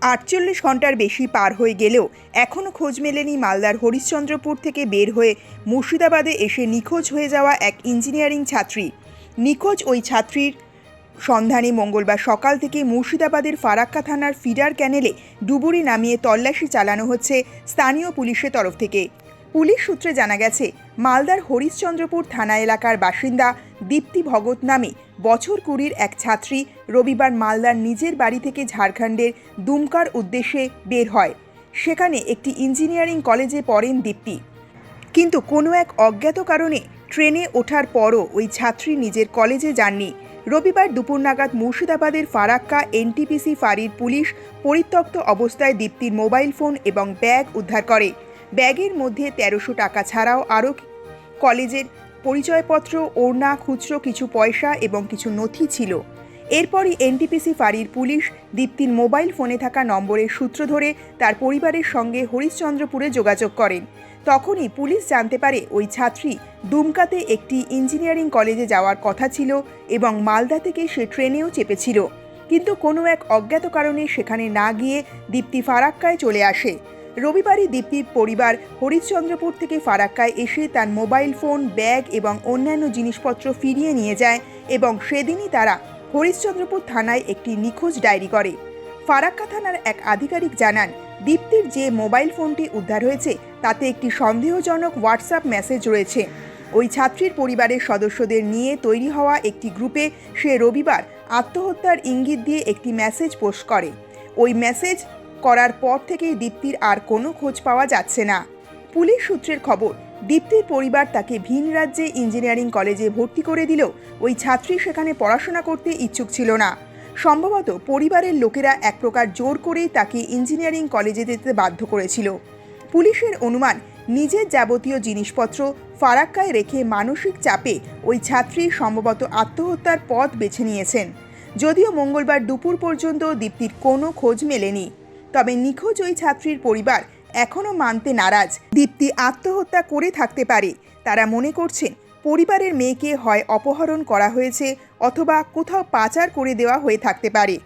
আটচল্লিশ ঘণ্টার বেশি পার হয়ে গেলেও এখনও খোঁজ মেলেনি মালদার হরিশ্চন্দ্রপুর থেকে বের হয়ে মুর্শিদাবাদে এসে নিখোঁজ হয়ে যাওয়া এক ইঞ্জিনিয়ারিং ছাত্রী। নিখোঁজ ওই ছাত্রীর সন্ধানে মঙ্গলবার সকাল থেকে মুর্শিদাবাদের ফারাক্কা থানার ফিডার ক্যানেলে ডুবুরি নামিয়ে তল্লাশি চালানো হচ্ছে স্থানীয় পুলিশের তরফ থেকে। পুলিশ সূত্রে জানা গেছে, মালদার হরিশ্চন্দ্রপুর থানা এলাকার বাসিন্দা দীপ্তি ভগত নামে বছর কুড়ির এক ছাত্রী রবিবার মালদার নিজের বাড়ি থেকে ঝাড়খণ্ডের দুমকার উদ্দেশ্যে বের হয়। সেখানে একটি ইঞ্জিনিয়ারিং কলেজে পড়েন দীপ্তি। কিন্তু কোনো এক অজ্ঞাত কারণে ট্রেনে ওঠার পরও ওই ছাত্রী নিজের কলেজে যাননি। রবিবার দুপুর নাগাদ মুর্শিদাবাদের ফারাক্কা এনটিপিসি ফাঁড়ির পুলিশ পরিত্যক্ত অবস্থায় দীপ্তির মোবাইল ফোন এবং ব্যাগ উদ্ধার করে। ব্যাগের মধ্যে তেরোশো টাকা ছাড়াও আরও কলেজের পরিচয়পত্র, ওড়না, খুচরো, কিছু পয়সা এবং কিছু নথি ছিল। এরপরই এনটিপিসি ফাঁড়ির পুলিশ দীপ্তির মোবাইল ফোনে থাকা নম্বরের সূত্র ধরে তার পরিবারের সঙ্গে হরিশ্চন্দ্রপুরে যোগাযোগ করেন। তখনই পুলিশ জানতে পারে ওই ছাত্রী দুমকাতে একটি ইঞ্জিনিয়ারিং কলেজে যাওয়ার কথা ছিল এবং মালদা থেকে সে ট্রেনেও চেপেছিল। কিন্তু কোনো এক অজ্ঞাত কারণে সেখানে না গিয়ে দীপ্তি ফারাক্কায় চলে আসে। রবিবারই দীপ্তির পরিবার হরিশ্চন্দ্রপুর থেকে ফারাক্কায় এসে তার মোবাইল ফোন, ব্যাগ এবং অন্যান্য জিনিসপত্র ফিরিয়ে নিয়ে যায় এবং সেদিনই তারা হরিশ্চন্দ্রপুর থানায় একটি নিখোঁজ ডায়েরি করে। ফারাক্কা থানার এক আধিকারিক জানান, দীপ্তির যে মোবাইল ফোনটি উদ্ধার হয়েছে, তাতে একটি সন্দেহজনক হোয়াটসঅ্যাপ মেসেজ রয়েছে। ওই ছাত্রীর পরিবারের সদস্যদের নিয়ে তৈরি হওয়া একটি গ্রুপে সে রবিবার আত্মহত্যার ইঙ্গিত দিয়ে একটি মেসেজ পোস্ট করে। ওই মেসেজ করার পর থেকেই দীপ্তির আর কোনো খোঁজ পাওয়া যাচ্ছে না। পুলিশ সূত্রের খবর, দীপ্তির পরিবার তাকে ভিন রাজ্যে ইঞ্জিনিয়ারিং কলেজে ভর্তি করে দিলেও ওই ছাত্রী সেখানে পড়াশোনা করতে ইচ্ছুক ছিল না। সম্ভবত পরিবারের লোকেরা এক প্রকার জোর করেই তাকে ইঞ্জিনিয়ারিং কলেজে যেতে বাধ্য করেছিল। পুলিশের অনুমান, নিজের যাবতীয় জিনিসপত্র ফারাক্কায় রেখে মানসিক চাপে ওই ছাত্রী সম্ভবত আত্মহত্যার পথ বেছে নিয়েছেন। যদিও মঙ্গলবার দুপুর পর্যন্ত দীপ্তির কোনো খোঁজ মেলেনি। তবে নিখোঁজ ওই ছাত্রীর পরিবার এখনও মানতে নারাজ। দীপ্তি আত্মহত্যা করে থাকতে পারে। তারা মনে করছেন, পরিবারের মেয়েকে হয় অপহরণ করা হয়েছে অথবা কোথাও পাচার করে দেওয়া হয়ে থাকতে পারে।